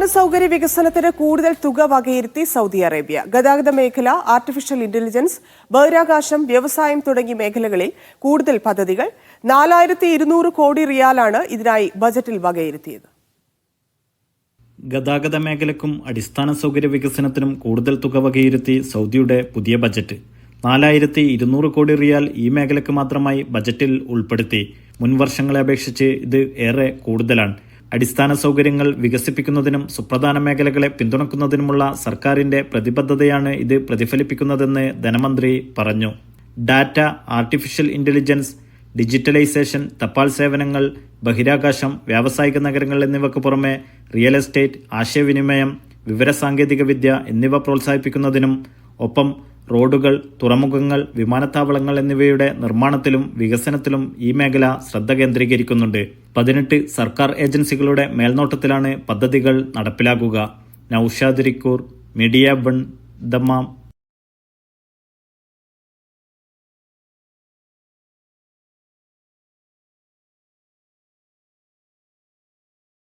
അടിസ്ഥാന സൗകര്യ വികസനത്തിന് കൂടുതൽ തുക വകയിരുത്തി സൗദി അറേബ്യ. ഗതാഗത മേഖല ആർട്ടിഫിഷ്യൽ ഇന്റലിജൻസ് ബഹിരാകാശം വ്യവസായം തുടങ്ങിയ മേഖലകളിൽ കൂടുതൽ പദ്ധതികൾ. നാലായിരത്തി ഇരുന്നൂറ് കോടി റിയാലാണ് ഇതിനായി ബജറ്റിൽ വകയിരുത്തിയത്. ഗതാഗത മേഖലക്കും അടിസ്ഥാന സൗകര്യ വികസനത്തിനും കൂടുതൽ തുക വകയിരുത്തി സൗദിയുടെ പുതിയ ബജറ്റ്. നാലായിരത്തി ഇരുന്നൂറ് കോടി റിയാൽ ഈ മേഖലയ്ക്ക് മാത്രമായി ബജറ്റിൽ ഉൾപ്പെടുത്തി. മുൻ വർഷങ്ങളെ അപേക്ഷിച്ച് ഇത് ഏറെ കൂടുതലാണ്. അടിസ്ഥാന സൗകര്യങ്ങൾ വികസിപ്പിക്കുന്നതിനും സുപ്രധാന മേഖലകളെ പിന്തുണക്കുന്നതിനുമുള്ള സർക്കാരിന്റെ പ്രതിബദ്ധതയാണ് ഇത് പ്രതിഫലിപ്പിക്കുന്നതെന്ന് ധനമന്ത്രി പറഞ്ഞു. ഡാറ്റ ആർട്ടിഫിഷ്യൽ ഇന്റലിജൻസ് ഡിജിറ്റലൈസേഷൻ തപാൽ സേവനങ്ങൾ ബഹിരാകാശം വ്യാവസായിക നഗരങ്ങൾ എന്നിവയ്ക്ക് പുറമെ റിയൽ എസ്റ്റേറ്റ് ആശയവിനിമയം വിവരസാങ്കേതികവിദ്യ എന്നിവ പ്രോത്സാഹിപ്പിക്കുന്നതിനും ഒപ്പം റോഡുകൾ തുറമുഖങ്ങൾ വിമാനത്താവളങ്ങൾ എന്നിവയുടെ നിർമ്മാണത്തിലും വികസനത്തിലും ഈ മേഖല ശ്രദ്ധ കേന്ദ്രീകരിക്കുന്നുണ്ട്. പതിനെട്ട് സർക്കാർ ഏജൻസികളുടെ മേൽനോട്ടത്തിലാണ് പദ്ധതികൾ നടപ്പിലാക്കുക. നൌഷാദിരിക്കൂർ മീഡിയ ബൺ ദമ്മാം